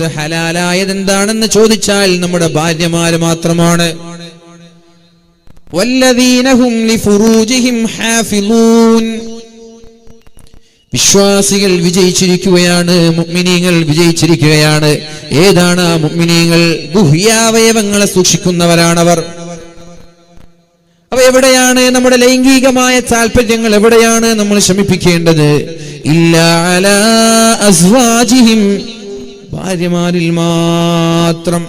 പോകുന്നത് ഹലാലായത് എന്താണെന്ന് ചോദിച്ചാൽ നമ്മുടെ ഭാര്യമാര് മാത്രമാണ്. വിശ്വാസികൾ വിജയിച്ചിരിക്കുകയാണ് മുഅ്മിനീങ്ങൾ വിജയിച്ചിരിക്കുകയാണ്. ഏതാണ് ആ മുഅ്മിനീങ്ങൾ ഗുഹ്യാവയവങ്ങളെ സൂക്ഷിക്കുന്നവരാണവർ. അപ്പൊ എവിടെയാണ്? നമ്മുടെ ലൈംഗികമായ താല്പര്യങ്ങൾ എവിടെയാണ് നമ്മൾ ശമിപ്പിക്കേണ്ടത്? ഇല്ല അസ്വാജിഹിം. ഭാര്യമാരിൽ മാത്രം.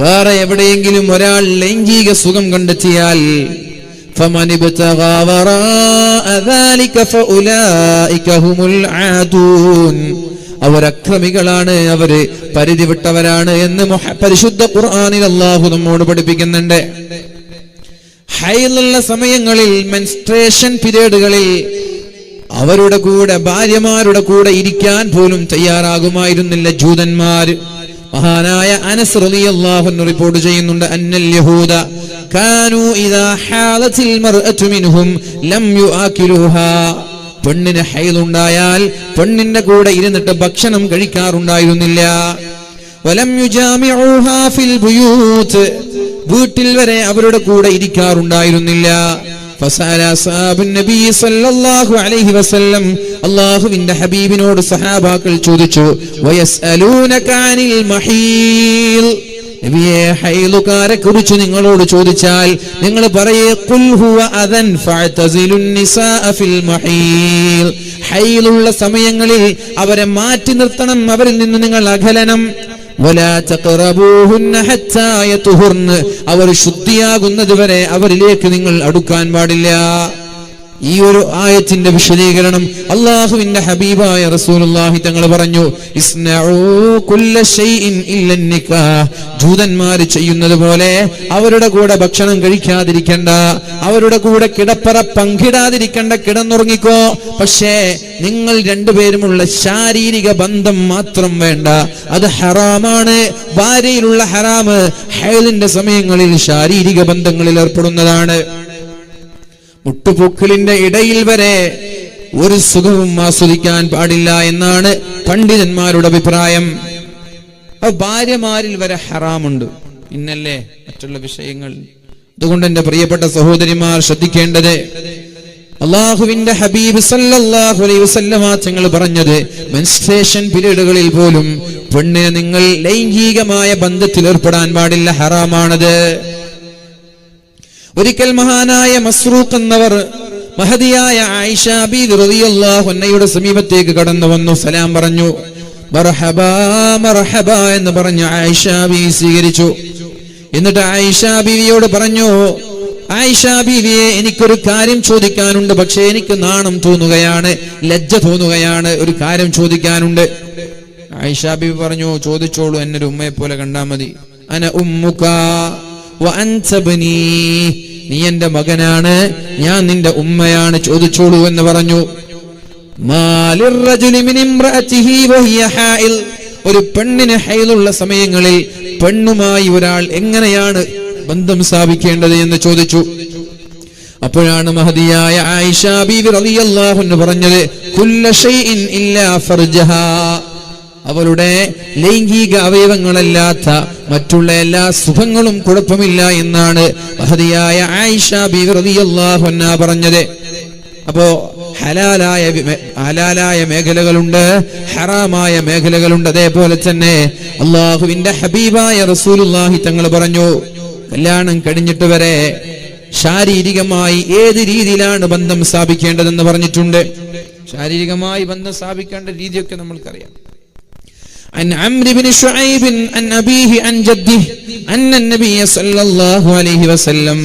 വേറെ എവിടെയെങ്കിലും ഒരാൾ ലൈംഗിക സുഖം കണ്ടെത്തിയാൽ അവരക്രമികളാണ് അവർ പരിധി വിട്ടവരാണ് എന്ന് പരിശുദ്ധ ഖുർആാനിൽ അള്ളാഹു നമ്മോട് പഠിപ്പിക്കുന്നുണ്ട്. ഹൈലുള്ള സമയങ്ങളിൽ മെൻസ്ട്രേഷൻ പീരീഡുകളിൽ അവരുടെ കൂടെ ഭാര്യമാരുടെ കൂടെ ഇരിക്കാൻ പോലും തയ്യാറാകുമായിരുന്നില്ല ജൂതന്മാർ. മഹാനായ അനസ് റളിയല്ലാഹു റിപ്പോർട്ട് ചെയ്യുന്നുണ്ട് അന്നൽ യഹൂദ കാനു ഇദാ ഹാലത്തിൽ മിൻഹും ലം പെണ്ണിന് ഹൈലുണ്ടായാൽ പെണ്ണിന്റെ കൂടെ ഇരുന്നിട്ട് ഭക്ഷണം കഴിക്കാറുണ്ടായിരുന്നില്ല. വലം ഫിൽ വീട്ടിൽ വരെ അവരുടെ കൂടെ ഇരിക്കാറുണ്ടായിരുന്നില്ല. അല്ലാഹുവിന്റെ ഹബീബിനോട് സഹാബാക്കൾ ചോദിച്ചു നബിയെ ഹൈലുകാരെ കുറിച്ച് നിങ്ങളോട് ചോദിച്ചാൽ നിങ്ങൾ പറയേ ഹൈലുള്ള സമയങ്ങളിൽ അവരെ മാറ്റി നിർത്തണം അവരിൽ നിന്ന് നിങ്ങൾ അകലനം. അവർ ശുദ്ധിയാകുന്നത് വരെ അവരിലേക്ക് നിങ്ങൾ അടുക്കാൻ പാടില്ല. ഈ ഒരു ആയത്തിന്റെ വിശദീകരണം അള്ളാഹുവിന്റെ ഹബീബായ റസൂലുള്ളാഹി തങ്ങൾ പറഞ്ഞു ജൂതന്മാര് ചെയ്യുന്നത് പോലെ അവരുടെ കൂടെ ഭക്ഷണം കഴിക്കാതിരിക്കണ്ട അവരുടെ കൂടെ കിടപ്പറ പങ്കിടാതിരിക്കണ്ട കിടന്നുറങ്ങിക്കോ. പക്ഷേ നിങ്ങൾ രണ്ടുപേരുമുള്ള ശാരീരിക ബന്ധം മാത്രം വേണ്ട അത് ഹറാമാണ്. ഭാര്യയിലുള്ള ഹറാമ് ഹേലിന്റെ സമയങ്ങളിൽ ശാരീരിക ബന്ധങ്ങളിൽ ഏർപ്പെടുന്നതാണ്. മുട്ടുപൂക്കളിന്റെ ഇടയിൽ വരെ ഒരു സുഖവും ആസ്വദിക്കാൻ പാടില്ല എന്നാണ് പണ്ഡിതന്മാരുടെ അഭിപ്രായം. ഭാര്യമാരിൽ വരെ ഹറാമുണ്ട്. ഇന്നല്ലേ മറ്റുള്ള വിഷയങ്ങൾ. അതുകൊണ്ട് എന്റെ പ്രിയപ്പെട്ട സഹോദരിമാർ ശ്രദ്ധിക്കേണ്ടത് അള്ളാഹുവിന്റെ ഹബീബ് സല്ലല്ലാഹു അലൈഹി വസല്ലമ തങ്ങൾ പറഞ്ഞത് മെൻസ്ട്രേഷൻ പീരീഡുകളിൽ പോലും പെണ്ണിനെ നിങ്ങൾ ലൈംഗികമായ ബന്ധത്തിൽ ഏർപ്പെടാൻ പാടില്ല ഹറാമാണത്. ഒരിക്കൽ മഹാനായ മസ്രൂഖ് എന്നവർ മഹതിയായ ആയിഷ ബീവി റളിയല്ലാഹു അൻഹയുടെ സമീപത്തേക്ക് കടന്നു വന്നു. സലാം പറഞ്ഞു. എന്ന് പറഞ്ഞു ആയിഷ ബീവി സ്വീകരിച്ചു. എന്നിട്ട് ആയിഷാ ബീവിയോട് പറഞ്ഞു ആയിഷ ബീവിയെ എനിക്കൊരു കാര്യം ചോദിക്കാനുണ്ട് പക്ഷെ എനിക്ക് നാണം തോന്നുകയാണ് ലജ്ജ തോന്നുകയാണ് ഒരു കാര്യം ചോദിക്കാനുണ്ട്. ആയിഷാ ബീവി പറഞ്ഞു ചോദിച്ചോളൂ എന്നൊരു ഉമ്മയെ പോലെ കണ്ടാ മതി. അന ഉമ്മുക. വഅൻത ബനീ. നീ എന്റെ മകനാണ് ഞാൻ നിന്റെ ഉമ്മയാണ് ചോദിച്ചോളൂ എന്ന് പറഞ്ഞു. ഒരു പെണ്ണിന് ഹൈലുള്ള സമയങ്ങളിൽ പെണ്ണുമായി ഒരാൾ എങ്ങനെയാണ് ബന്ധം സ്ഥാപിക്കേണ്ടത് എന്ന് ചോദിച്ചു അപ്പോഴാണ് മഹതിയായ ആയിഷ ബീവി റളിയല്ലാഹു അൻഹ പറഞ്ഞത് ഇല്ലാ ഫർജഹാ അവളുടെ ലൈംഗിക അവയവങ്ങളല്ലാത്ത മറ്റുള്ള എല്ലാ സുഖങ്ങളും കുഴപ്പമില്ല എന്നാണ് മഹതിയായ ആയിഷ അൻഹ പറഞ്ഞത്. അപ്പോ ഹലാലായ ഹലാലായ മേഖലകളുണ്ട് ഹറാമായ മേഖലകളുണ്ട്. അതേപോലെ തന്നെ അള്ളാഹുവിന്റെ ഹബീബായ റസൂലുള്ളാഹി തങ്ങൾ പറഞ്ഞു കല്യാണം കഴിഞ്ഞിട്ട് വരെ ശാരീരികമായി ഏത് രീതിയിലാണ് ബന്ധം സ്ഥാപിക്കേണ്ടതെന്ന് പറഞ്ഞിട്ടുണ്ട്? ശാരീരികമായി ബന്ധം സ്ഥാപിക്കേണ്ട രീതിയൊക്കെ നമ്മൾക്കറിയാം. عن عمرو بن شعيب عن أبيه عن جده أن النبي صلى الله عليه وسلم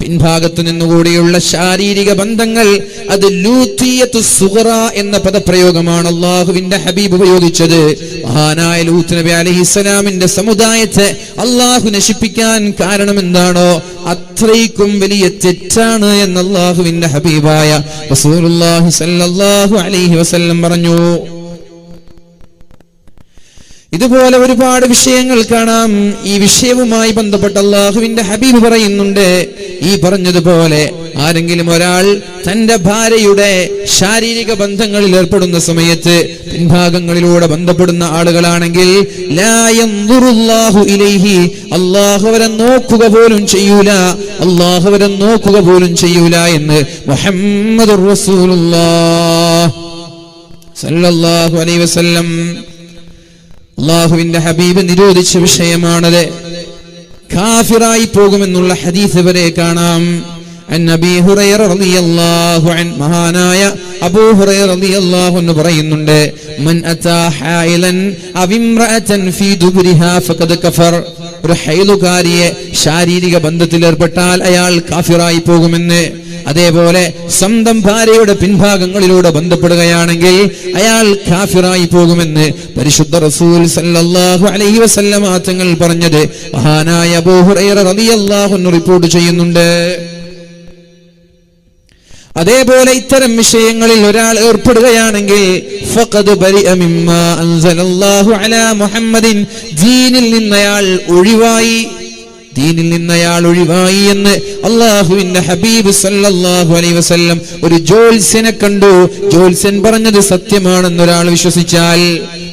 പിൻഭാഗത്തു നിന്നുകൂടിയുള്ള ശാരീരിക ബന്ധങ്ങൾ അത് ലൂത്തിയത്തു സുഹറ എന്ന പദപ്രയോഗമാണ് അള്ളാഹുവിന്റെ ഹബീബ് ഉപയോഗിച്ചത് മഹാനായ ലൂത്ത് നബി അലഹിസ്സലാമിന്റെ സമുദായത്തെ അള്ളാഹു നശിപ്പിക്കാൻ കാരണം എന്താണോ അത്രയ്ക്കും വലിയ തെറ്റാണ് എന്ന് അള്ളാഹുവിന്റെ ഹബീബായ റസൂലുള്ളാഹി സ്വല്ലല്ലാഹു അലൈഹി വസല്ലം പറഞ്ഞു ഇതുപോലെ ഒരുപാട് വിഷയങ്ങൾ കാണാം. ഈ വിഷയവുമായി ബന്ധപ്പെട്ട അള്ളാഹുവിന്റെ ഹബീബ് പറയുന്നുണ്ട്. ഈ പറഞ്ഞതുപോലെ ആരെങ്കിലും ഒരാൾ തന്റെ ഭാര്യയുടെ ശാരീരിക ബന്ധങ്ങളിൽ ഏർപ്പെടുന്ന സമയത്ത് പിൻഭാഗങ്ങളിലൂടെ ബന്ധപ്പെടുന്ന ആളുകളാണെങ്കിൽ അള്ളാഹുവരെ നോക്കുക പോലും ചെയ്യൂല അള്ളാഹുവരെ നോക്കുക പോലും ചെയ്യൂല എന്ന് മുഹമ്മദ് സല്ലല്ലാഹു അലൈഹി വസല്ലം അള്ളാഹുവിന്റെ ഹബീബ് നിരോധിച്ച വിഷയമാണത്. കാഫിറായി പോകുമെന്നുള്ള ഹദീസ് വരെ കാണാം. മഹാനായ പറയുന്നുണ്ട് ഒരു ഹൈലുകാരിയെ ശാരീരിക ബന്ധത്തിൽ ഏർപ്പെട്ടാൽ അയാൾ കാഫിറായി പോകുമെന്ന്. അതേപോലെ സ്വന്തം ഭാര്യയുടെ പിൻഭാഗങ്ങളിലൂടെ ബന്ധപ്പെടുകയാണെങ്കിൽ അയാൾ കാഫിറായി പോകുമെന്ന് പരിശുദ്ധ റസൂൽ സല്ലല്ലാഹു അലൈഹി വസല്ലമ തങ്ങൾ പറഞ്ഞത്. മഹാനായ റളിയല്ലാഹു അൻഹു റിപ്പോർട്ട് ചെയ്യുന്നുണ്ട്. അതേപോലെ ഇത്തരം വിഷയങ്ങളിൽ ഒരാൾ ഏർപ്പെടുകയാണെങ്കിൽ ദീനിൽ നിന്നയാൾ ഒഴിവായി ദീനിൽ നിന്നയാൾ ഒഴിവായി എന്ന് അള്ളാഹുവിന്റെ ഹബീബ് സല്ലല്ലാഹു അലൈഹി വസല്ലം ഒരു ജോത്സ്യനെ കണ്ടു. ജോൽസൻ പറഞ്ഞത് സത്യമാണെന്നൊരാൾ വിശ്വസിച്ചാൽ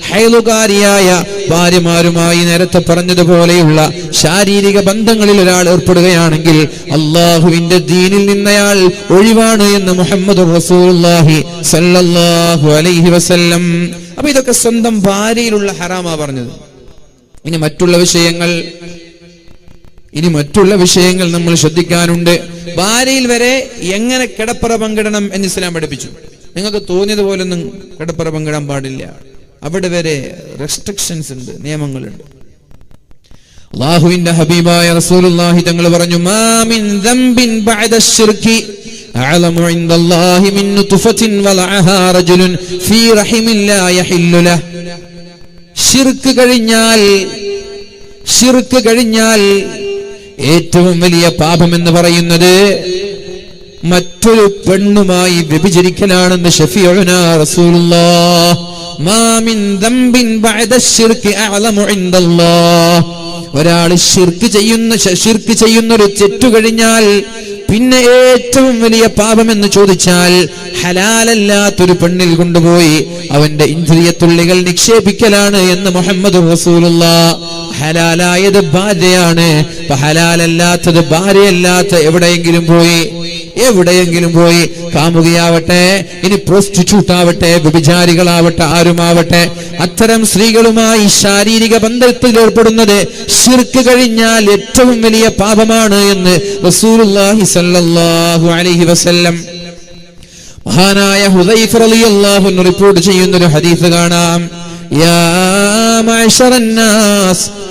ഹൈലുകാരിയായ ഭാര്യമാരുമായി നേരത്തെ പറഞ്ഞതുപോലെയുള്ള ശാരീരിക ബന്ധങ്ങളിൽ ഒരാൾ ഏർപ്പെടുകയാണെങ്കിൽ അള്ളാഹുവിന്റെ ദീനിൽ നിന്നയാൾ ഒഴിവാണ് എന്ന് മുഹമ്മദ് റസൂലുള്ളാഹി അലൈഹി വസല്ലം. അപ്പൊ ഇതൊക്കെ സ്വന്തം ഭാര്യയിലുള്ള ഹറാമാ പറഞ്ഞത്. ഇനി മറ്റുള്ള വിഷയങ്ങൾ ഇനി മറ്റുള്ള വിഷയങ്ങൾ നമ്മൾ ശ്രദ്ധിക്കാനുണ്ട്. ഭാര്യയിൽ വരെ എങ്ങനെ കിടപ്പറ പങ്കിടണം എന്ന് ഇസ്ലാം പഠിപ്പിച്ചു. നിങ്ങൾക്ക് തോന്നിയതുപോലൊന്നും കിടപ്പറ പങ്കിടാൻ പാടില്ല. അവിടെ വരെ റെസ്ട്രിക്ഷൻസ് ഉണ്ട് നിയമങ്ങളുണ്ട്. അള്ളാഹുവിന്റെ ഹബീബായ റസൂലുള്ളാഹി തങ്ങൾ പറഞ്ഞു മാമിൻ ദംബിൻ ബഅദ അശ്ശിർകി അഅലമു ഇൻദല്ലാഹി മിൻ തുഫതിൻ വലഅഹാ റജുലുൻ ഫീ റഹിമിൽ ലാ യഹില്ലു ലഹ. ശിർക്ക് കഴിഞ്ഞാൽ ശിർക്ക് കഴിഞ്ഞാൽ ഏറ്റവും വലിയ പാപം എന്ന് പറയുന്നത് മറ്റൊരു പെണ്ണുമായി വ്യഭിചരിക്കലാണെന്ന് ദംബിൻ ബഅദ അഅലമു ഇൻദല്ലാഹ്. ഒരാൾ ഷിർക്ക് ചെയ്യുന്ന ഷിർക്ക് ചെയ്യുന്ന ഒരു തെറ്റു കഴിഞ്ഞാൽ പിന്നെ ഏറ്റവും വലിയ പാപം എന്ന് ചോദിച്ചാൽ ഹലാലല്ലാത്തൊരു പെണ്ണിൽ കൊണ്ടുപോയി അവന്റെ ഇന്ദ്രിയ തുള്ളികൾ നിക്ഷേപിക്കലാണ് എന്ന് മുഹമ്മദ് റസൂലുള്ള ഹലാലായത് ഭാര്യയാണ് ഇപ്പൊ ഹലാലല്ലാത്തത് ഭാര്യയല്ലാത്ത എവിടെയെങ്കിലും പോയി? എവിടെയെങ്കിലും പോയി? കാമുകിയാവട്ടെ ഇനി പ്രോസ്റ്റിറ്റ്യൂട്ട് ആവട്ടെ വ്യഭിചാരികളാവട്ടെ ആരുമാവട്ടെ അത്തരം സ്ത്രീകളുമായി ശാരീരിക ബന്ധത്തിൽ ഏർപ്പെടുന്നത് ശിർക്ക് കഴിഞ്ഞാൽ ഏറ്റവും വലിയ പാപമാണ് എന്ന് റസൂലുള്ളാഹി സല്ലല്ലാഹു അലൈഹി വസല്ലം മഹാനായ ഹുദൈഫ് റളിയല്ലാഹു റിപ്പോർട്ട് ചെയ്യുന്ന ഒരു ഹദീസ് കാണാം. യാ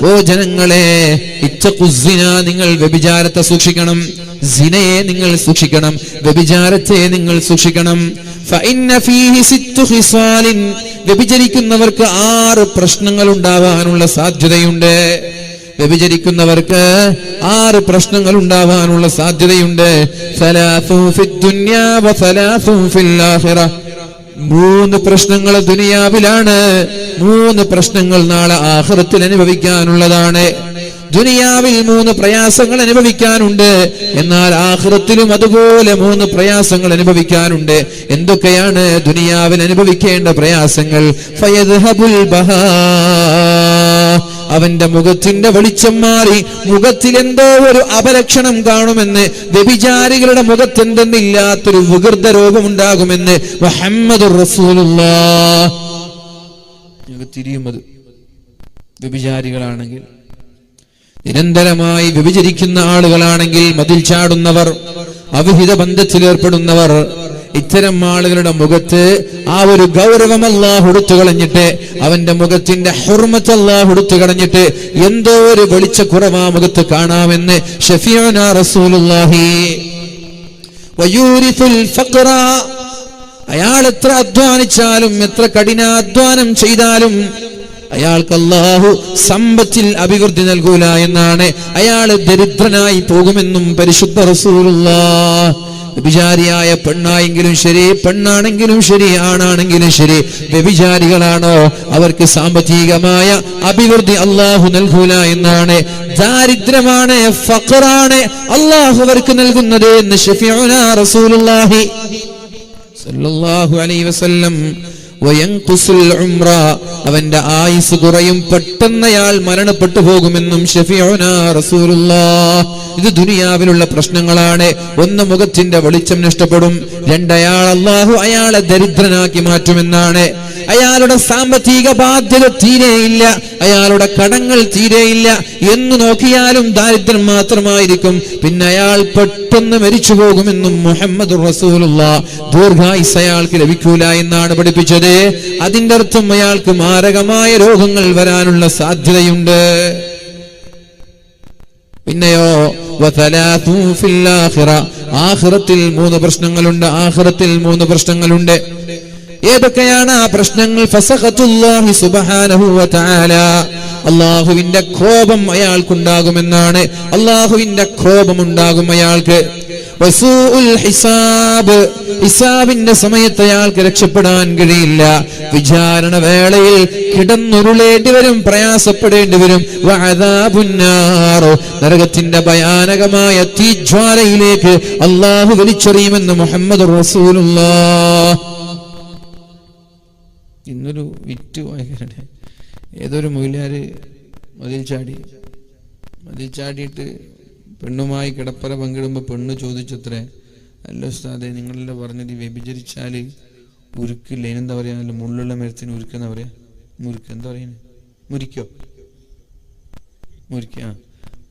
ഓ ജനങ്ങളെ നിങ്ങൾ വ്യഭിചാരത്തെ സൂക്ഷിക്കണം. സിനയെ നിങ്ങൾ സൂക്ഷിക്കണം. വ്യഭിചാരത്തെ നിങ്ങൾ സൂക്ഷിക്കണം. വ്യഭിചരിക്കുന്നവർക്ക് ആറ് പ്രശ്നങ്ങൾ ഉണ്ടാവാനുള്ള സാധ്യതയുണ്ട്. വ്യഭിചരിക്കുന്നവർക്ക് ആറ് പ്രശ്നങ്ങൾ ഉണ്ടാവാനുള്ള സാധ്യതയുണ്ട് മൂന്ന് പ്രശ്നങ്ങൾ ദുനിയാവിലാണ്. മൂന്ന് പ്രശ്നങ്ങൾ നാളെ ആഹൃത്തിൽ അനുഭവിക്കാനുള്ളതാണ്. ദുനിയാവിൽ മൂന്ന് പ്രയാസങ്ങൾ അനുഭവിക്കാനുണ്ട്. എന്നാൽ ആഹൃത്തിലും അതുപോലെ മൂന്ന് പ്രയാസങ്ങൾ അനുഭവിക്കാനുണ്ട്. എന്തൊക്കെയാണ് ദുനിയാവിൽ അനുഭവിക്കേണ്ട പ്രയാസങ്ങൾ? ഫയദ്ഹബുൽ ബഹാ അവന്റെ മുഖത്തിന്റെ വെളിച്ചം മാറി മുഖത്തിൽ എന്തോ ഒരു അപലക്ഷണം കാണുമെന്ന് വ്യഭിചാരികളുടെ മുഖത്ത് എന്തെന്നില്ലാത്തൊരു വികൃത രോഗമുണ്ടാകുമെന്ന് മുഹമ്മദ് തിരിയുമത് വ്യഭിചാരികളാണെങ്കിൽ നിരന്തരമായി വ്യഭിചരിക്കുന്ന ആളുകളാണെങ്കിൽ മതിൽ ചാടുന്നവർ അവിഹിത ബന്ധത്തിലേർപ്പെടുന്നവർ ഇത്തരം ആളുകളുടെ മുഖത്ത് ആ ഒരു ഗൗരവം അല്ലാഹ് ഉടുത്തു കളഞ്ഞിട്ട് അവന്റെ മുഖത്തിന്റെ ഹുർമത്ത് അല്ലാഹ് ഉടുത്തു കളഞ്ഞിട്ട് എന്തോ ഒരു വെളിച്ചക്കുറവ് ആ മുഖത്ത് കാണാമെന്ന് ഷഫിയാന ഫഖ്റ. അയാൾ എത്ര അധ്വാനിച്ചാലും എത്ര കഠിനാധ്വാനം ചെയ്താലും അയാൾക്ക് അല്ലാഹു സമ്പത്തിൽ അഭിവൃദ്ധി നൽകൂല എന്നാണ് അയാൾ ദരിദ്രനായി പോകുമെന്നും പരിശുദ്ധ റസൂലുള്ള വ്യഭിചാരിയായ പെണ്ണായെങ്കിലും ശരി പെണ്ണാണെങ്കിലും ശരി ആണാണെങ്കിലും ശരി. വ്യഭിചാരികളാണോ? അവർക്ക് സാമ്പത്തികമായ അഭിവൃദ്ധി അള്ളാഹു നൽകൂല എന്നാണ്. ദാരിദ്ര്യമാണ് ഫഖറാണ് അള്ളാഹു അവർക്ക് നൽകുന്നത് എന്ന് റസൂലുള്ളാഹി അലൈഹി വസല്ലം. അവന്റെ ആയുസ് കുറയും പെട്ടെന്നയാൾ മരണപ്പെട്ടു പോകുമെന്നും ഷഫീഉന റസൂലുള്ളാഹ് ഇത് ദുനിയാവിലുള്ള പ്രശ്നങ്ങളാണ്. ഒന്ന് മുഖത്തിന്റെ വെളിച്ചം നഷ്ടപ്പെടും. രണ്ടയാൾ അള്ളാഹു അയാളെ ദരിദ്രനാക്കി മാറ്റുമെന്നാണ്. അയാളുടെ സാമ്പത്തിക ബാധ്യത തീരെയില്ല അയാളുടെ കടങ്ങൾ തീരെയില്ല എന്ന് നോക്കിയാലും ദാരിദ്ര്യം മാത്രമായിരിക്കും. പിന്നെ അയാൾ പെട്ടെന്ന് മരിച്ചു പോകുമെന്നും മുഹമ്മദ് റസൂലുള്ള ദീർഘായുസ് അയാൾക്ക് ലഭിക്കൂല എന്നാണ് പഠിപ്പിച്ചത്. അതിന്റെ അർത്ഥം അയാൾക്ക് മാരകമായ രോഗങ്ങൾ വരാനുള്ള സാധ്യതയുണ്ട്. പിന്നെയോ ആഹ്റത്തിൽ മൂന്ന് പ്രശ്നങ്ങളുണ്ട് ആഹ്റത്തിൽ മൂന്ന് പ്രശ്നങ്ങളുണ്ട്. ഏതൊക്കെയാണ് ആ പ്രശ്നങ്ങൾ? അള്ളാഹുവിന്റെ കോപം അയാൾക്കുണ്ടാകുമെന്നാണ്. അള്ളാഹുവിന്റെ കോപം ഉണ്ടാകും അയാൾക്ക്. ഹിസാബ്. ഹിസാബിന്റെ സമയത്ത് അയാൾക്ക് രക്ഷപ്പെടാൻ കഴിയില്ല. വിചാരണ വേളയിൽ കിടന്നുരുളേണ്ടി വരും പ്രയാസപ്പെടേണ്ടി വരും. നരകത്തിന്റെ ഭയാനകമായ തീജ്വാലയിലേക്ക് അള്ളാഹു വലിച്ചെറിയുമെന്ന് മുഹമ്മദ് റസൂലുള്ള ഇന്നൊരു വിറ്റ് വായിക്കട്ടെ ഏതൊരു മൊയിലാര് മതിൽ ചാടി മതിൽ ചാടിയിട്ട് പെണ്ണുമായി കിടപ്പറ പങ്കിടുമ്പോൾ പെണ്ണ് ചോദിച്ചത്രേ അല്ല ഉസ്താദെ നിങ്ങളെല്ലാം പറഞ്ഞത് വ്യഭിചരിച്ചാൽ ഉരുക്കില്ല ഇനെന്താ പറയാ? മുള്ളുള്ള മരത്തിന് ഉരുക്കെന്നാ പറയാ? മുരുക്ക് എന്താ പറയുന്നത് മുരിക്കോ മുരിക്ക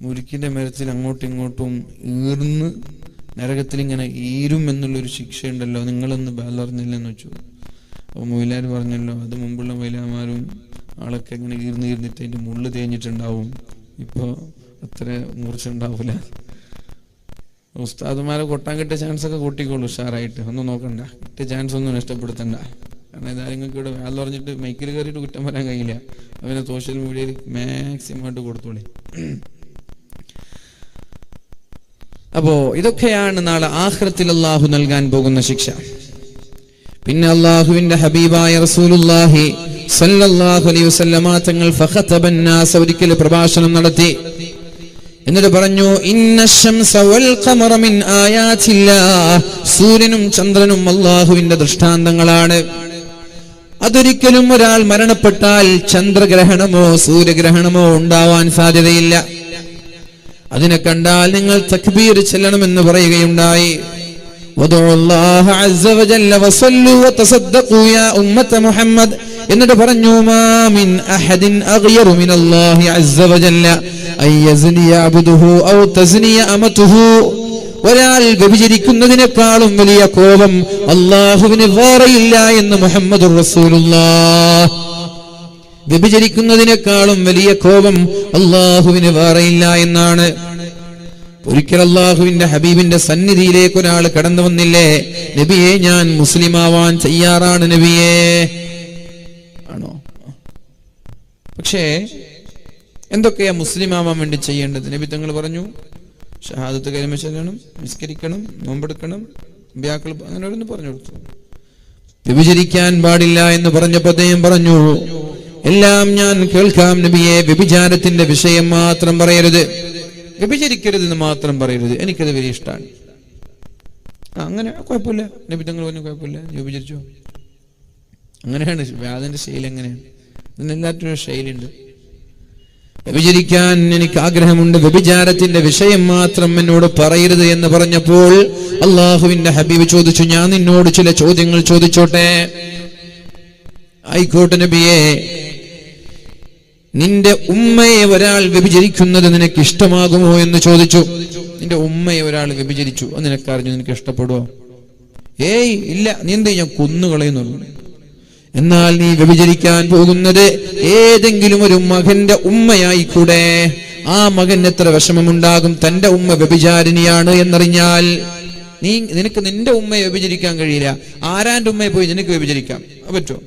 മുരിക്കിന്റെ മരത്തിൽ അങ്ങോട്ടും ഇങ്ങോട്ടും ഈർന്ന് നരകത്തിൽ ഇങ്ങനെ ഈരും എന്നുള്ളൊരു ശിക്ഷയുണ്ടല്ലോ നിങ്ങളൊന്ന് ബാലറിഞ്ഞില്ലെന്ന് വെച്ചു. അപ്പോൾ മൊയിലാർ പറഞ്ഞല്ലോ അത് മുമ്പുള്ള മൊയിലാമാരും ആളൊക്കെ ഇങ്ങനെ ഈർന്ന് ഈർന്നിട്ട് അതിന്റെ മുള്ള് തേഞ്ഞിട്ടുണ്ടാവും. ഇപ്പോൾ അത്ര മൂർച്ച ഉണ്ടാവില്ല ഉസ്താദുമാരെ കൊട്ടാൻ കിട്ടിയ ചാൻസ് ഒക്കെ കൂട്ടിക്കോളൂ ഉഷാറായിട്ട്. ഒന്നും നോക്കണ്ട. കിട്ടിയ ചാൻസ് ഒന്നും നഷ്ടപ്പെടുത്തണ്ട. കാരണം ഇതാരും ഇവിടെ വേല പറഞ്ഞിട്ട് മൈക്കിൽ കയറിയിട്ട് കുറ്റം വരാൻ കഴിയില്ല. അവനെ സോഷ്യൽ മീഡിയയിൽ മാക്സിമം ആയിട്ട് കൊടുത്തോളി. അപ്പോ ഇതൊക്കെയാണ് നാളെ ആഹ്രത്തിൽ അള്ളാഹു നൽകാൻ പോകുന്ന ശിക്ഷ. പിന്നെ അള്ളാഹുവിന്റെ ഹബീബായ റസൂലുള്ളാഹി സല്ലല്ലാഹു അലൈഹി വസല്ലമ തങ്ങൾ ഫഖതബന്നാസ് നാസ് ഒരിക്കൽ പ്രഭാഷണം നടത്തി. എന്നിട്ട് പറഞ്ഞു സൂര്യനും ചന്ദ്രനും അള്ളാഹുവിന്റെ ദൃഷ്ടാന്തങ്ങളാണ്. അതൊരിക്കലും ഒരാൾ മരണപ്പെട്ടാൽ ചന്ദ്രഗ്രഹണമോ സൂര്യഗ്രഹണമോ ഉണ്ടാവാൻ സാധ്യതയില്ല. അതിനെ കണ്ടാൽ നിങ്ങൾ തക്ബീർ ചെല്ലണമെന്ന് പറയുകയുണ്ടായി. എന്നിട്ട് പറഞ്ഞു മാമിൻ അഹദിൻ മിനല്ലാഹി അസ്സ ഒരാൾ വ്യഭിചരിക്കുന്നതിനേക്കാളും വലിയ കോപം അള്ളാഹുവിന് വേറെയില്ല എന്ന് മുഹമ്മദ് വ്യഭിചരിക്കുന്നതിനേക്കാളും വലിയ കോപം അള്ളാഹുവിന് വേറെയില്ല എന്നാണ്. ഒരിക്കൽ അള്ളാഹുവിന്റെ ഹബീബിന്റെ സന്നിധിയിലേക്ക് ഒരാൾ കടന്നു വന്നില്ലേ? നബിയെ ഞാൻ മുസ്ലിമാവാൻ തയ്യാറാണ് നബിയെ. ആണോ? പക്ഷേ എന്തൊക്കെയാ മുസ്ലിമാവാൻ വേണ്ടി ചെയ്യേണ്ടത്? നബി തങ്ങൾ പറഞ്ഞു ഷഹാദത്ത് കരിമ ചെല്ലണം നിസ്കരിക്കണം നോമ്പെടുക്കണം ബ്യാക്കൾ അങ്ങനെ ഓരോന്ന് പറഞ്ഞു കൊടുത്തു. വ്യഭിചരിക്കാൻ പാടില്ല എന്ന് പറഞ്ഞപ്പോ അദ്ദേഹം പറഞ്ഞു എല്ലാം ഞാൻ കേൾക്കാം നബിയെ വ്യഭിചാരത്തിന്റെ വിഷയം മാത്രം പറയരുത്. വ്യഭിചരിക്കരുത് എന്ന് മാത്രം പറയരുത്. എനിക്കത് വലിയ ഇഷ്ടമാണ് അങ്ങനെ കുഴപ്പമില്ല. നബി തങ്ങൾ പറഞ്ഞു കുഴപ്പമില്ല. വ്യഭിചരിച്ചോ? അങ്ങനെയാണ് വ്യാധന്റെ ശൈലി എങ്ങനെയാണ് ഇതിനെല്ലാത്തിനും ഒരു ശൈലിയുണ്ട്. വ്യഭിചരിക്കാൻ എനിക്ക് ആഗ്രഹമുണ്ട്. വ്യഭിചാരത്തിന്റെ വിഷയം മാത്രം എന്നോട് പറയരുത് എന്ന് പറഞ്ഞപ്പോൾ അള്ളാഹുവിന്റെ ഹബീബ് ചോദിച്ചു ഞാൻ നിന്നോട് ചില ചോദ്യങ്ങൾ ചോദിച്ചോട്ടെ? ആയിക്കോട്ടെ നബിയെ നിന്റെ ഉമ്മയെ ഒരാൾ വ്യഭിചരിക്കുന്നത് നിനക്ക് ഇഷ്ടമാകുമോ? എന്ന് ചോദിച്ചു. നിന്റെ ഉമ്മയെ ഒരാൾ വ്യഭിചരിച്ചു. അത് നിനക്കറിഞ്ഞു നിനക്ക് ഇഷ്ടപ്പെടുവോ? ഏയ് ഇല്ല. നീ എന്ത് ഞാൻ കൊന്നുകളയുന്നുള്ളൂ. എന്നാൽ നീ വ്യഭിചരിക്കാൻ പോകുന്നത് ഏതെങ്കിലും ഒരു മകന്റെ ഉമ്മയായിക്കൂടെ? ആ മകൻ എത്ര വിഷമമുണ്ടാകും തന്റെ ഉമ്മ വ്യഭിചാരിണിയാണ് എന്നറിഞ്ഞാൽ നീ നിനക്ക് നിന്റെ ഉമ്മയെ വ്യഭിചരിക്കാൻ കഴിയില്ല. ആരാന്റെ ഉമ്മയെ പോയി നിനക്ക് വ്യഭിചരിക്കാം? പറ്റുമോ?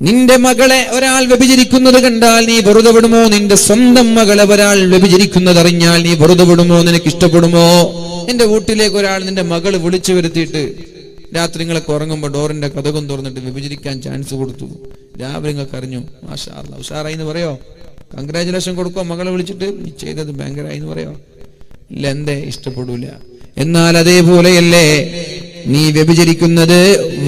നിന്റെ മകളെ ഒരാൾ വ്യഭിചരിക്കുന്നത് കണ്ടാൽ നീ വെറുതെ വിടുമോ? നിന്റെ സ്വന്തം മകളെ ഒരാൾ വ്യഭിചരിക്കുന്നത് അറിഞ്ഞാൽ നീ വെറുതെ വിടുമോ? നിനക്ക് ഇഷ്ടപ്പെടുമോ? നിന്റെ വീട്ടിലേക്ക് ഒരാൾ നിന്റെ മകൾ വിളിച്ചു വരുത്തിയിട്ട് രാത്രി നിങ്ങളൊക്കെ ഉറങ്ങുമ്പോൾ ഡോറിന്റെ കഥകം തുറന്നിട്ട് വിഭജിക്കാൻ ചാൻസ് കൊടുത്തു. രാവിലെ നിങ്ങൾക്ക് അറിഞ്ഞു മാഷാ ഉഷാറായി എന്ന് പറയോ? കൺഗ്രാചുലേഷൻ കൊടുക്കോ? മകളെ വിളിച്ചിട്ട്? നീ ചെയ്തത് ഭയങ്കരമായി എന്ന് പറയോ? ഇല്ല എന്തേ? ഇഷ്ടപ്പെടൂല. എന്നാൽ അതേപോലെയല്ലേ നീ വ്യഭിചരിക്കുന്നത്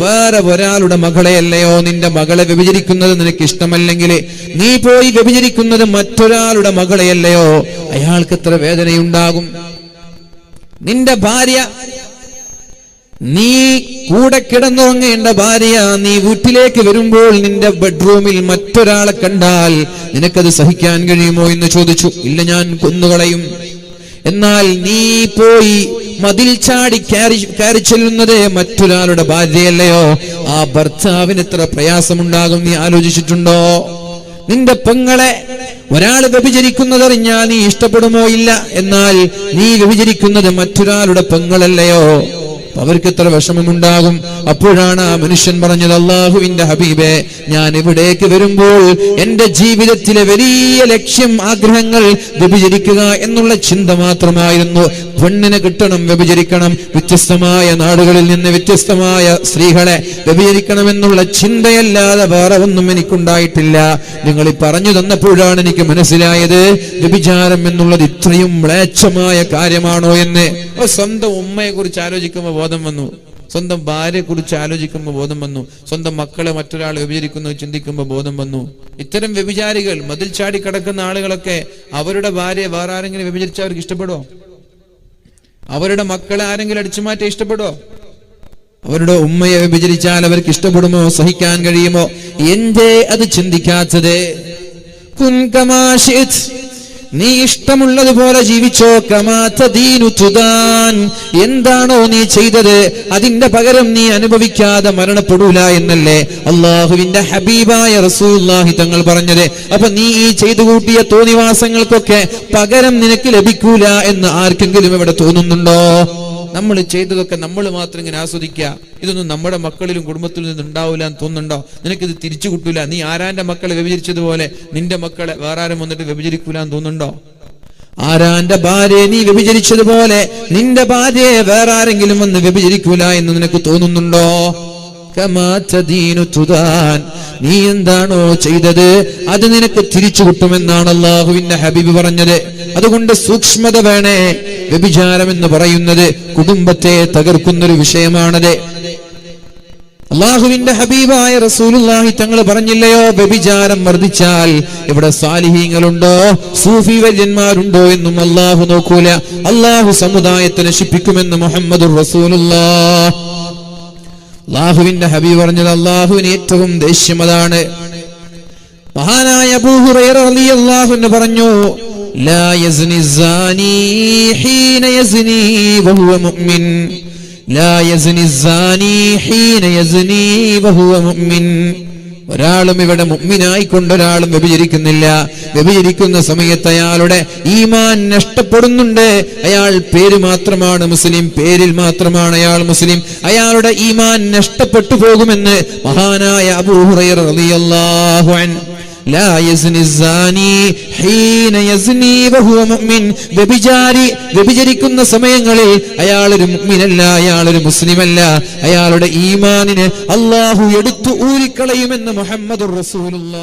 വേറെ ഒരാളുടെ മകളെയല്ലയോ? നിന്റെ മകളെ വ്യഭിചരിക്കുന്നത് നിനക്ക് ഇഷ്ടമല്ലെങ്കിൽ നീ പോയി വ്യഭിചരിക്കുന്നത് മറ്റൊരാളുടെ മകളെയല്ലയോ? അയാൾക്ക് എത്ര വേദനയുണ്ടാകും? നിന്റെ ഭാര്യ നീ കൂടെ കിടന്നുറങ്ങേണ്ട ഭാര്യ നീ വീട്ടിലേക്ക് വരുമ്പോൾ നിന്റെ ബെഡ്റൂമിൽ മറ്റൊരാളെ കണ്ടാൽ നിനക്കത് സഹിക്കാൻ കഴിയുമോ എന്ന് ചോദിച്ചു. ഇല്ല ഞാൻ കൊന്നുകളയും. എന്നാൽ നീ പോയി മതിൽ ചാടി കയറി കയറി ചെല്ലുന്നത് മറ്റൊരാളുടെ ഭാര്യയല്ലയോ? ആ ഭർത്താവിന് എത്ര പ്രയാസമുണ്ടാകും നീ ആലോചിച്ചിട്ടുണ്ടോ? നിന്റെ പെങ്ങളെ ഒരാൾ വ്യഭിചരിക്കുന്നതറിഞ്ഞാൽ നീ ഇഷ്ടപ്പെടുമോ ഇല്ല? എന്നാൽ നീ വ്യഭിചരിക്കുന്നത് മറ്റൊരാളുടെ പെങ്ങളല്ലയോ? അവർക്ക് എത്ര വിഷമമുണ്ടാകും. അപ്പോഴാണ് ആ മനുഷ്യൻ പറഞ്ഞത് അള്ളാഹുവിന്റെ ഹബീബെ ഞാൻ ഇവിടേക്ക് വരുമ്പോൾ എന്റെ ജീവിതത്തിലെ വലിയ ലക്ഷ്യം ആഗ്രഹങ്ങൾ വ്യഭിചരിക്കുക എന്നുള്ള ചിന്ത മാത്രമായിരുന്നു. പെണ്ണിനെ കിട്ടണം വ്യഭിചരിക്കണം. വ്യത്യസ്തമായ നാടുകളിൽ നിന്ന് വ്യത്യസ്തമായ സ്ത്രീകളെ വ്യഭിചരിക്കണമെന്നുള്ള ചിന്തയല്ലാതെ വേറെ ഒന്നും എനിക്കുണ്ടായിട്ടില്ല. നിങ്ങൾ പറഞ്ഞു തന്നപ്പോഴാണ് എനിക്ക് മനസ്സിലായത് വ്യഭിചാരം എന്നുള്ളത് ഇത്രയും മ്ലേച്ഛമായ കാര്യമാണോ എന്ന്. സ്വന്തം ഉമ്മയെ കുറിച്ച് ആലോചിക്കുമ്പോൾ ബോധം വന്നു. സ്വന്തം ഭാര്യയെ കുറിച്ച് ആലോചിക്കുമ്പോൾ ബോധം വന്നു. സ്വന്തം മക്കളെ മറ്റൊരാൾ വ്യഭിചരിക്കുന്നു ചിന്തിക്കുമ്പോൾ ബോധം വന്നു. ഇത്തരം വ്യഭിചാരികൾ മതിൽ ചാടി കിടക്കുന്ന ആളുകളൊക്കെ അവരുടെ ഭാര്യയെ വേറെ ആരെങ്കിലും വ്യഭിചരിച്ച അവർക്ക് ഇഷ്ടപ്പെടുമോ അവരുടെ മക്കളെ ആരെങ്കിലും അടിച്ചു മാറ്റാൻ ഇഷ്ടപ്പെടുമോ അവരുടെ ഉമ്മയെ വിഭജിച്ചാൽ അവർക്ക് ഇഷ്ടപ്പെടുമോ? സഹിക്കാൻ കഴിയുമോ? എന്തേ അത് ചിന്തിക്കാത്തത്. നീ ഇഷ്ടമുള്ളതുപോലെ ജീവിച്ചോ കമാതീനു എന്താണോ നീ ചെയ്തത് അതിന്റെ പകരം നീ അനുഭവിക്കാതെ മരണപ്പെടൂല എന്നല്ലേ അള്ളാഹുവിന്റെ ഹബീബായ റസൂല്ലാഹി തങ്ങൾ പറഞ്ഞത്. അപ്പൊ നീ ഈ ചെയ്തു കൂട്ടിയ തോന്നിവാസങ്ങൾക്കൊക്കെ പകരം നിനക്ക് ലഭിക്കൂല എന്ന് ആർക്കെങ്കിലും ഇവിടെ തോന്നുന്നുണ്ടോ? നമ്മൾ ചെയ്തതൊക്കെ നമ്മൾ മാത്രം ഇങ്ങനെ ആസ്വദിക്കുക. ഇതൊന്നും നമ്മുടെ മക്കളിലും കുടുംബത്തിലും നിന്നും ഉണ്ടാവില്ല എന്ന് തോന്നുന്നുണ്ടോ? നിനക്കിത് തിരിച്ചു കിട്ടൂല. നീ ആരാന്റെ മക്കളെ വ്യഭിചരിച്ചതുപോലെ നിന്റെ മക്കളെ വേറെ ആരും വന്നിട്ട് വ്യഭിചരിക്കൂല എന്ന് തോന്നുന്നുണ്ടോ? ആരാന്റെ ഭാര്യയെ നീ വ്യഭിചരിച്ചതുപോലെ നിന്റെ ഭാര്യയെ വേറെ ആരെങ്കിലും വന്ന് വ്യഭിചരിക്കൂല എന്ന് നിനക്ക് തോന്നുന്നുണ്ടോ. നീ എന്താണോ ചെയ്തത് അത് നിനക്ക് തിരിച്ചു കിട്ടുമെന്നാണ് അള്ളാഹുവിന്റെ ഹബീബ് പറഞ്ഞത്. അതുകൊണ്ട് സൂക്ഷ്മത വേണേ. വ്യഭിചാരം എന്ന് പറയുന്നത് കുടുംബത്തെ തകർക്കുന്നൊരു വിഷയമാണത്. അള്ളാഹുവിന്റെ ഹബീബായ റസൂലുള്ളാഹി തങ്ങൾ പറഞ്ഞില്ലയോ? വ്യഭിചാരം വർദ്ധിച്ചാൽ ഇവിടെ സാലിഹീങ്ങളുണ്ടോ? സൂഫി വര്യന്മാരുണ്ടോ എന്നും അള്ളാഹു നോക്കൂല. അള്ളാഹു സമുദായത്തെ നശിപ്പിക്കുമെന്ന് മുഹമ്മദ് റസൂലുള്ളാഹ്. അള്ളാഹുവിന്റെ ഹബി പറഞ്ഞത് അള്ളാഹുവിന് ഏറ്റവും ദേഷ്യം അതാണ്. മഹാനായ അൻഹു പറഞ്ഞു ലാ ഒരാളും ഇവിടെ മുഗ്മിനായിക്കൊണ്ട് ഒരാളും വ്യഭിചരിക്കുന്നില്ല. വ്യഭിചരിക്കുന്ന സമയത്ത് അയാളുടെ ഈമാൻ നഷ്ടപ്പെടുന്നുണ്ട്. അയാൾ പേര് മാത്രമാണ് മുസ്ലിം പേരിൽ മാത്രമാണ് അയാൾ മുസ്ലിം. അയാളുടെ ഈമാൻ നഷ്ടപ്പെട്ടു പോകുമെന്ന് മഹാനായ അബൂഹുറൈറ റളിയല്ലാഹു വ്യഭിചരിക്കുന്ന സമയങ്ങളിൽ അയാളൊരു മുഗ്മിനല്ല അയാളൊരു മുസ്ലിമല്ല. അയാളുടെ ഈമാനിന് അള്ളാഹു എടുത്തു ഊരിക്കളയുമെന്ന് മുഹമ്മദ് റസൂലുള്ള.